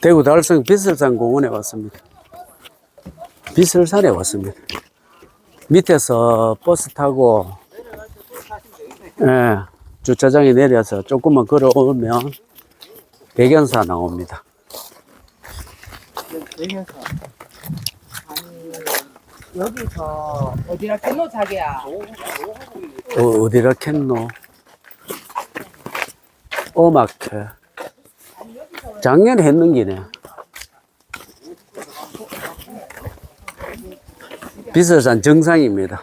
대구 달성 비설산 공원에 왔습니다. 비설산에 왔습니다. 밑에서 버스 타고 예, 주차장에 내려서 조금만 걸어오면 백연사 나옵니다. 여기서 어디라 겠노 자기야? 어, 어디라 캤노? 어마케. 작년에 했는 기네. 비설산 정상입니다.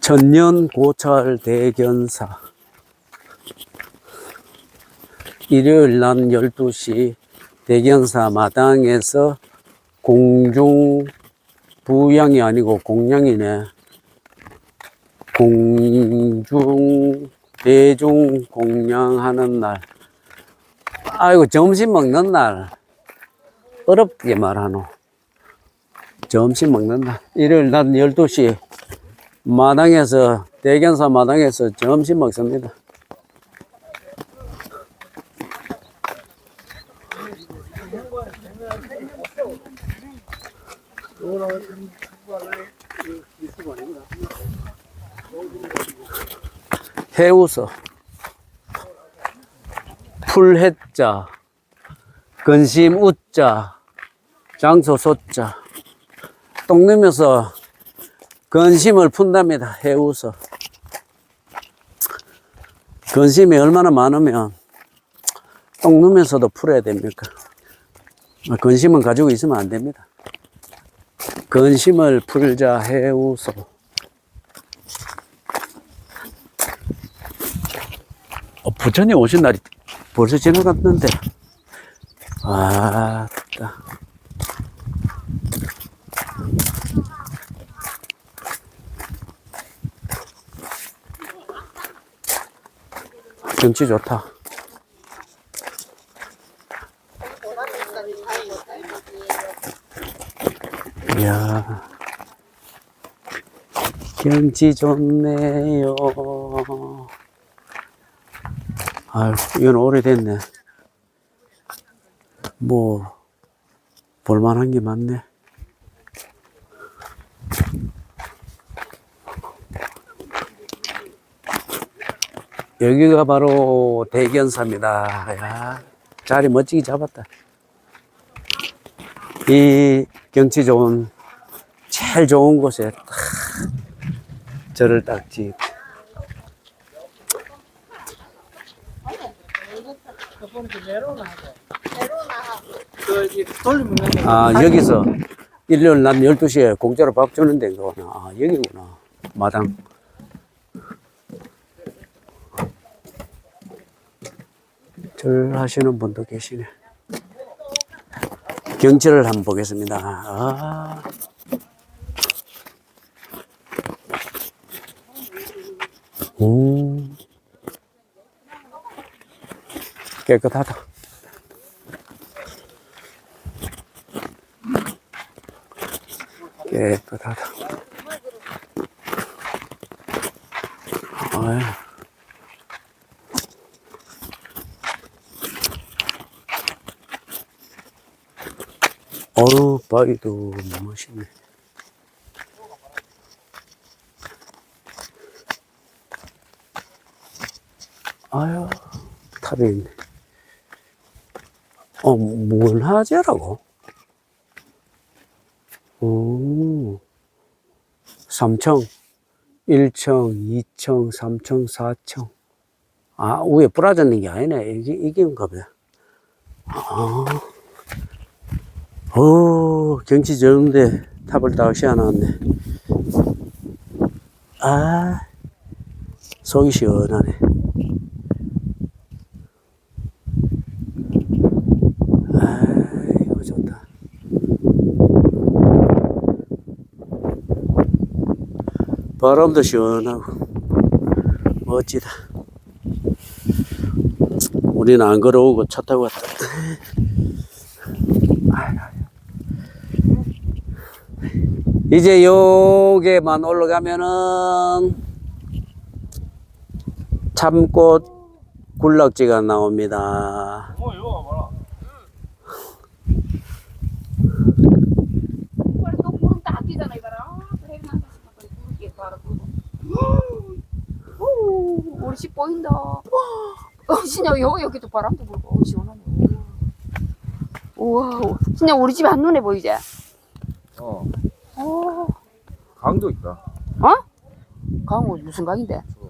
천년 고철 대견사. 일요일 낮 12시 대견사 마당에서 공중 부양이 아니고 공양이네. 공중 대중 공양하는 날. 아이고 점심 먹는 날. 어렵게 말하노. 점심 먹는 날. 일요일 낮 12시 마당에서 대견사 마당에서 점심 먹습니다. 해우서 풀해자. 근심 웃자. 장소 소자. 똥 누면서 근심을 푼답니다 해우서 근심이 얼마나 많으면 똥 누면서도 풀어야 됩니까? 근심은 가지고 있으면 안 됩니다 근심을 풀자 해우소 어, 부처님 오신 날이 벌써 지나갔는데. 아, 다 경치 좋다. 이야, 경치 좋네요. 아유, 이건 오래됐네. 뭐, 볼만한 게 많네. 여기가 바로 대견사입니다. 야, 자리 멋지게 잡았다. 이 경치 좋은, 제일 좋은 곳에 딱 저를 딱 지. 아, 여기서 일요일 낮 12시에 공짜로 밥 주는 데구나. 아, 여기구나. 마당. 절 하시는 분도 계시네. 경치를 한번 보겠습니다. 아. 음. 깨끗하다. 깨끗하다. 아유. 어우, 바위도 멋있네. 아유, 탑에 있네. 어, 문화재라고? 오, 3층, 1층, 2층, 3층, 4층. 아, 위에 부러졌는 게 아니네. 이게, 이게인가 보다. 아, 오, 경치 좋은데 탑을 딱 씌워놨네. 아, 속이 시원하네. 아이고, 좋다. 바람도 시원하고 멋지다. 우리는 안 걸어오고 차 타고 왔다. 이제 요게만 올라가면은 참꽃 굴락지가 나옵니다. 어 이거 봐라. 그래 또 구름 딱 끼잖아 이거라. 아, 그래 나 구름 바로 구름. 오, 우리 집 보인다. 어, 진짜 여기 여기도 바람도 불고 어, 시원하네. 우와, 진짜 우리 집 한눈에 보이지? 어 어, 강도 있다. 어? 강은 무슨 강인데? 저